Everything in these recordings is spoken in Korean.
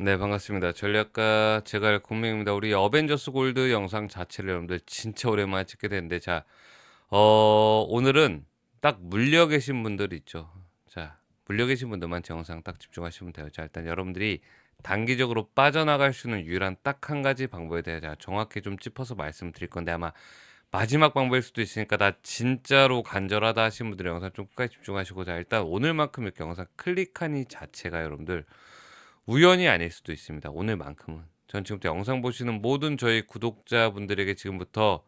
네, 반갑습니다. 전략가 제갈 공명입니다. 우리 어벤져스 골드 영상 자체를 여러분들 진짜 오랜만에 찍게 됐는데, 자, 어, 오늘은 딱 물려 계신 분들 있죠. 자, 물려 계신 분들만 제 영상 딱 집중하시면 돼요. 자, 일단 여러분들이 단기적으로 빠져나갈 수 있는 유일한 딱 한 가지 방법에 대해 제가 정확히 좀 짚어서 말씀드릴 건데, 아마 마지막 방법일 수도 있으니까 나 진짜로 간절하다 하신 분들 영상 좀 끝까지 집중하시고, 자, 일단 오늘만큼 이렇게 영상 클릭한 이 자체가 여러분들 우연이 아닐 수도 있습니다. 오늘만큼은. 전 지금부터 영상 보시는 모든 저희 구독자분들에게 지금부터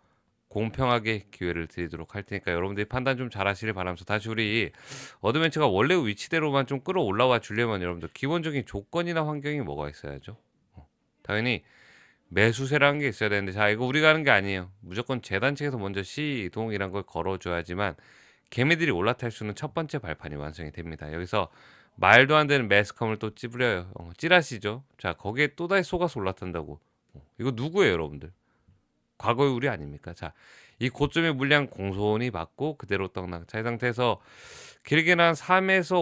공평하게 기회를 드리도록 할 테니까 여러분들이 판단 좀 잘하시길 바라면서 다시 우리 어드벤처가 원래 위치대로만 좀 끌어올라와 주려면 여러분들 기본적인 조건이나 환경이 뭐가 있어야죠. 어, 당연히 매수세라는 게 있어야 되는데 자 이거 우리가 하는 게 아니에요. 무조건 재단 측에서 먼저 시동이란 걸 걸어줘야지만 개미들이 올라탈 수 있는 첫 번째 발판이 완성이 됩니다. 여기서 말도 안 되는 매스컴을 또 찌부려요. 어, 찌라시죠. 자, 거기에 또다시 속아서 올라탄다고. 어, 이거 누구예요, 여러분들? 과거의 우리 아닙니까? 자, 이 고점의 물량 공손히 받고 그대로 떡락. 자, 이 상태에서 길게는 한 3에서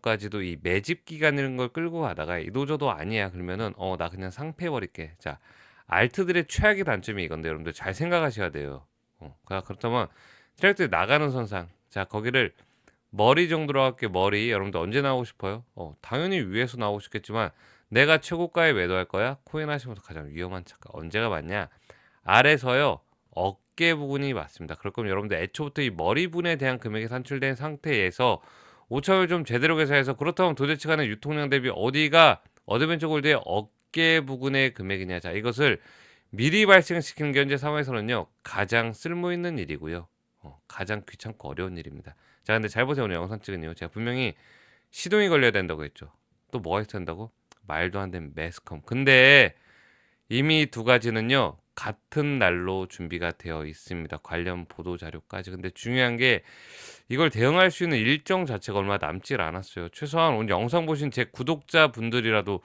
5년까지도 이 매집 기간 이런 걸 끌고 가다가 이도저도 아니야. 그러면은 어, 나 그냥 상패 버릴게. 자, 알트들의 최악의 단점이 이건데 여러분들 잘 생각하셔야 돼요. 어, 그렇다면 트랙터에 나가는 선상. 자, 거기를 머리 정도로 할게 머리 여러분들 언제 나오고 싶어요? 어 당연히 위에서 나오고 싶겠지만 내가 최고가에 매도할 거야? 코인 하시면서 가장 위험한 착각 언제가 맞냐? 아래서요 어깨 부분이 맞습니다. 그럴 거면 여러분들 애초부터 이 머리 분에 대한 금액이 산출된 상태에서 5차를 좀 제대로 계산해서 그렇다면 도대체 간의 유통량 대비 어디가 어드벤처 골드의 어깨 부분의 금액이냐 자 이것을 미리 발생시키는 게 현재 상황에서는요 가장 쓸모 있는 일이고요 어, 가장 귀찮고 어려운 일입니다. 자, 근데 잘 보세요. 오늘 영상 찍은 이유. 제가 분명히 시동이 걸려야 된다고 했죠. 또 뭐가 있어야 된다고? 말도 안 되는 매스컴. 근데 이미 두 가지는요. 같은 날로 준비가 되어 있습니다. 관련 보도 자료까지. 근데 중요한 게 이걸 대응할 수 있는 일정 자체가 얼마 남질 않았어요. 최소한 오늘 영상 보신 제 구독자 분들이라도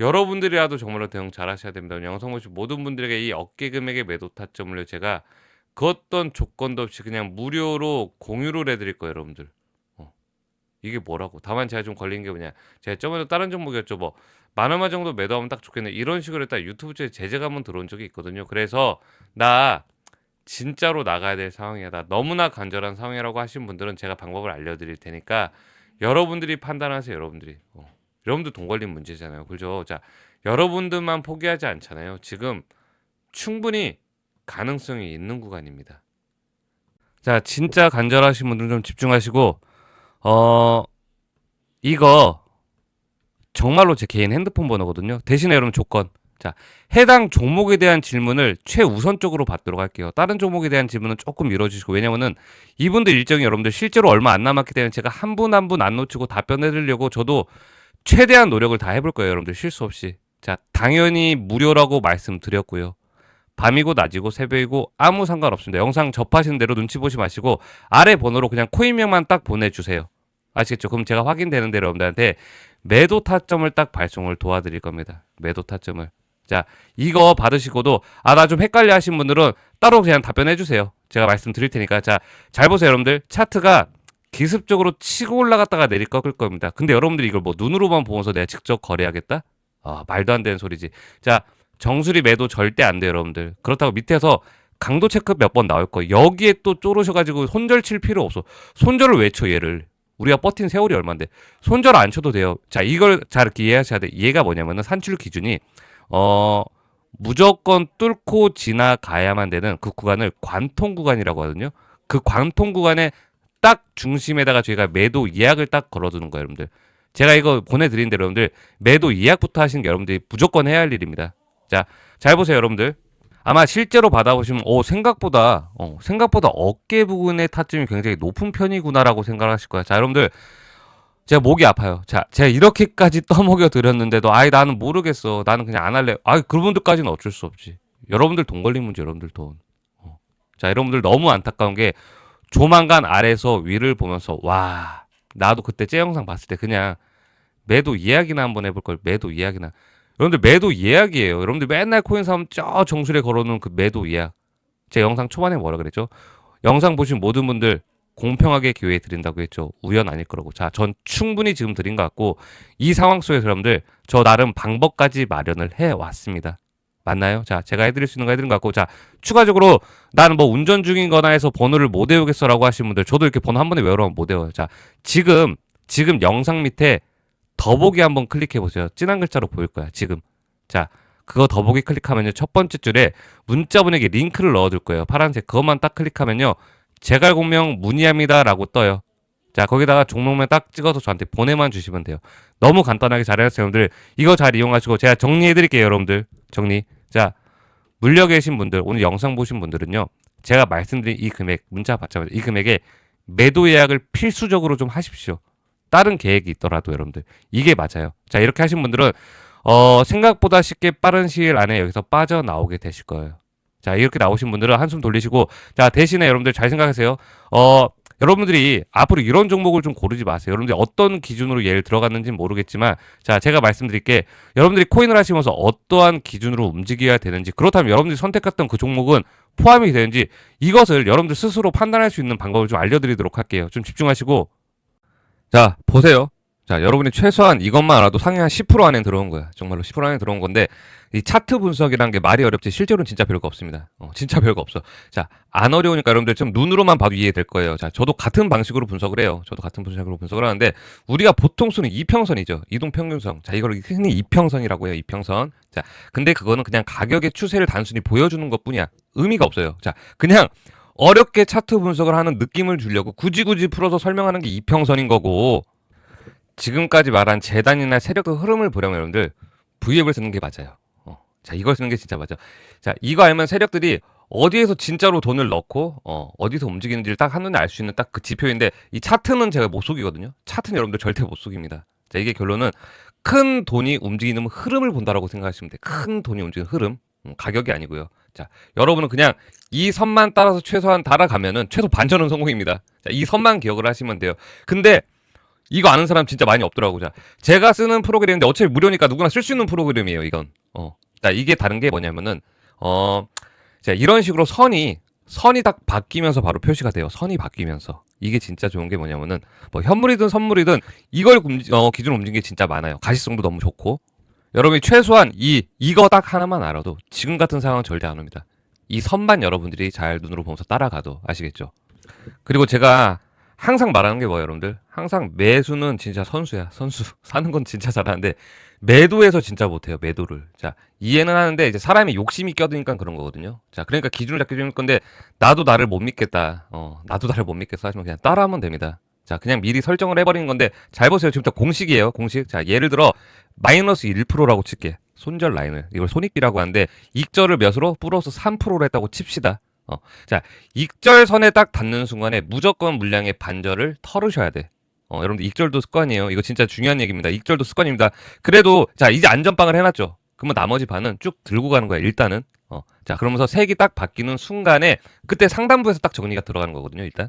여러분들이라도 정말로 대응 잘 하셔야 됩니다. 영상 보신 모든 분들에게 이 어깨 금액의 매도 타점을 제가 그 어떤 조건도 없이 그냥 무료로 공유를 해드릴 거예요, 여러분들. 어. 이게 뭐라고? 다만 제가 좀 걸린 게 뭐냐? 제가 저번에 다른 종목이었죠, 뭐. 만 원만 정도 매도하면 딱 좋겠네. 이런 식으로 딱 유튜브 쪽에 제재가 한번 들어온 적이 있거든요. 그래서 나 진짜로 나가야 될 상황이야. 나 너무나 간절한 상황이라고 하신 분들은 제가 방법을 알려드릴 테니까 여러분들이 판단하세요, 여러분들이. 어. 여러분들 돈 걸린 문제잖아요. 그죠? 자, 여러분들만 포기하지 않잖아요. 지금 충분히 가능성이 있는 구간입니다. 자, 진짜 간절하신 분들 좀 집중하시고 어 이거 정말로 제 개인 핸드폰 번호거든요. 대신에 여러분 조건. 자, 해당 종목에 대한 질문을 최우선적으로 받도록 할게요. 다른 종목에 대한 질문은 조금 미뤄주시고 왜냐면은 이분들 일정이 여러분들 실제로 얼마 안 남았기 때문에 제가 한 분 한 분 안 놓치고 답변해드리려고 저도 최대한 노력을 다 해볼 거예요, 여러분들 실수 없이. 자, 당연히 무료라고 말씀드렸고요. 밤이고 낮이고 새벽이고 아무 상관없습니다. 영상 접하시는 대로 눈치 보시 마시고 아래 번호로 그냥 코인명만 딱 보내주세요. 아시겠죠? 그럼 제가 확인되는 대로 여러분들한테 매도 타점을 딱 발송을 도와드릴 겁니다. 매도 타점을. 자, 이거 받으시고도 아 나 좀 헷갈려 하신 분들은 따로 그냥 답변해 주세요. 제가 말씀드릴 테니까 자, 잘 보세요, 여러분들. 차트가 기습적으로 치고 올라갔다가 내리 꺾을 겁니다. 근데 여러분들이 이걸 뭐 눈으로만 보면서 내가 직접 거래하겠다? 아, 말도 안 되는 소리지. 자, 정수리 매도 절대 안 돼요, 여러분들. 그렇다고 밑에서 강도 체크 몇 번 나올 거예요. 여기에 또 쫄으셔가지고 손절 칠 필요 없어. 손절을 왜 쳐, 얘를. 우리가 버틴 세월이 얼만데. 손절 안 쳐도 돼요. 자, 이걸 잘 이렇게 이해하셔야 돼. 얘가 뭐냐면은 산출 기준이, 어, 무조건 뚫고 지나가야만 되는 그 구간을 관통 구간이라고 하거든요. 그 관통 구간에 딱 중심에다가 저희가 매도 예약을 딱 걸어두는 거예요, 여러분들. 제가 이거 보내드린 대로 여러분들 매도 예약부터 하시는 게 여러분들이 무조건 해야 할 일입니다. 자, 잘 보세요, 여러분들. 아마 실제로 받아보시면, 오, 생각보다, 어, 생각보다 어깨 부분의 타점이 굉장히 높은 편이구나라고 생각하실 거예요. 자, 여러분들. 제가 목이 아파요. 자, 제가 이렇게까지 떠먹여 드렸는데도, 아이, 나는 모르겠어. 나는 그냥 안 할래. 아이, 그분들까지는 어쩔 수 없지. 여러분들 돈 걸린 문제, 여러분들 돈. 어. 자, 여러분들 너무 안타까운 게, 조만간 아래서 위를 보면서, 와, 나도 그때 제 영상 봤을 때 그냥 매도 이야기나 한번 해볼 걸, 매도 이야기나. 여러분들 매도 예약이에요. 여러분들 맨날 코인 사면 저 정수리에 걸어놓은 그 매도 예약. 제 영상 초반에 뭐라 그랬죠? 영상 보신 모든 분들 공평하게 기회 드린다고 했죠. 우연 아닐 거라고. 자, 전 충분히 지금 드린 것 같고 이 상황 속에서 여러분들 저 나름 방법까지 마련을 해 왔습니다. 맞나요? 자, 제가 해드릴 수 있는 거 해드린 것 같고, 자, 추가적으로 나는 뭐 운전 중인 거나 해서 번호를 못 외우겠어라고 하시는 분들, 저도 이렇게 번호 한 번에 외우라면 못 외워요. 자, 지금, 지금 영상 밑에 더보기 한번 클릭해 보세요. 진한 글자로 보일 거야, 지금. 자, 그거 더보기 클릭하면요, 첫 번째 줄에 문자 보내기 링크를 넣어둘 거예요. 파란색, 그것만 딱 클릭하면요, 제갈 공명 문의합니다라고 떠요. 자, 거기다가 종목명 딱 찍어서 저한테 보내만 주시면 돼요. 너무 간단하게 잘해놨어요, 여러분들. 이거 잘 이용하시고, 제가 정리해 드릴게요, 여러분들. 정리. 자, 물려 계신 분들, 오늘 영상 보신 분들은요, 제가 말씀드린 이 금액, 문자 받자마자 이 금액에 매도 예약을 필수적으로 좀 하십시오. 다른 계획이 있더라도 여러분들. 이게 맞아요. 자, 이렇게 하신 분들은, 어, 생각보다 쉽게 빠른 시일 안에 여기서 빠져나오게 되실 거예요. 자, 이렇게 나오신 분들은 한숨 돌리시고, 자, 대신에 여러분들 잘 생각하세요. 어, 여러분들이 앞으로 이런 종목을 좀 고르지 마세요. 여러분들이 어떤 기준으로 얘를 들어갔는지는 모르겠지만, 자, 제가 말씀드릴게. 여러분들이 코인을 하시면서 어떠한 기준으로 움직여야 되는지, 그렇다면 여러분들이 선택했던 그 종목은 포함이 되는지, 이것을 여러분들 스스로 판단할 수 있는 방법을 좀 알려드리도록 할게요. 좀 집중하시고. 자, 보세요. 자, 여러분이 최소한 이것만 알아도 상위 한 10% 안에 들어온 거야. 정말로 10% 안에 들어온 건데, 이 차트 분석이라는 게 말이 어렵지, 실제로는 진짜 별거 없습니다. 어, 진짜 별거 없어. 자, 안 어려우니까 여러분들 좀 눈으로만 봐도 이해될 거예요. 자, 저도 같은 방식으로 분석을 해요. 저도 같은 방식으로 분석을 하는데, 우리가 보통 쓰는 이평선이죠. 이동평균선. 자, 이걸 흔히 이평선이라고 해요. 이평선. 자, 근데 그거는 그냥 가격의 추세를 단순히 보여주는 것 뿐이야. 의미가 없어요. 자, 그냥 어렵게 차트 분석을 하는 느낌을 주려고 굳이 굳이 풀어서 설명하는 게 이평선인 거고, 지금까지 말한 재단이나 세력의 흐름을 보려면 여러분들 V앱을 쓰는 게 맞아요. 어. 자, 이걸 쓰는 게 진짜 맞아. 자, 이거 알면 세력들이 어디에서 진짜로 돈을 넣고 어, 어디서 움직이는지를 딱 한눈에 알 수 있는 딱 그 지표인데 이 차트는 제가 못 속이거든요. 차트는 여러분들 절대 못 속입니다. 자, 이게 결론은 큰 돈이 움직이는 흐름을 본다라고 생각하시면 돼요. 큰 돈이 움직이는 흐름. 음, 가격이 아니고요. 자, 여러분은 그냥 이 선만 따라서 최소한 달아가면은 최소 반전은 성공입니다. 자, 이 선만 기억을 하시면 돼요. 근데 이거 아는 사람 진짜 많이 없더라고. 자, 제가 쓰는 프로그램인데 어차피 무료니까 누구나 쓸 수 있는 프로그램이에요, 이건. 어. 자, 이게 다른 게 뭐냐면은, 어, 자, 이런 식으로 선이, 선이 딱 바뀌면서 바로 표시가 돼요. 선이 바뀌면서. 이게 진짜 좋은 게 뭐냐면은, 뭐, 현물이든 선물이든 이걸 어, 기준으로 움직이는 게 진짜 많아요. 가시성도 너무 좋고. 여러분이 최소한 이, 이거 딱 하나만 알아도 지금 같은 상황은 절대 안 옵니다. 이 선만 여러분들이 잘 눈으로 보면서 따라가도 아시겠죠? 그리고 제가 항상 말하는 게 뭐예요, 여러분들? 항상 매수는 진짜 선수야, 선수. 사는 건 진짜 잘하는데 매도에서 진짜 못 해요, 매도를. 자, 이해는 하는데 이제 사람이 욕심이 껴드니까 그런 거거든요. 자, 그러니까 기준을 잡기 줄 건데 나도 나를 못 믿겠다. 어, 나도 나를 못 믿겠어 하시면 그냥 따라하면 됩니다. 자, 그냥 미리 설정을 해버리는 건데 잘 보세요. 지금부터 공식이에요, 공식. 자, 예를 들어 마이너스 1%라고 칠게. 손절 라인을. 이걸 손익비라고 하는데 익절을 몇으로? 플러스 3%로 했다고 칩시다. 어. 자, 익절선에 딱 닿는 순간에 무조건 물량의 반절을 털으셔야 돼. 어, 여러분들 익절도 습관이에요. 이거 진짜 중요한 얘기입니다. 익절도 습관입니다. 그래도 자, 이제 안전빵을 해 놨죠. 그러면 나머지 반은 쭉 들고 가는 거야. 일단은. 어. 자, 그러면서 색이 딱 바뀌는 순간에 그때 상단부에서 딱 정리가 들어가는 거거든요. 일단.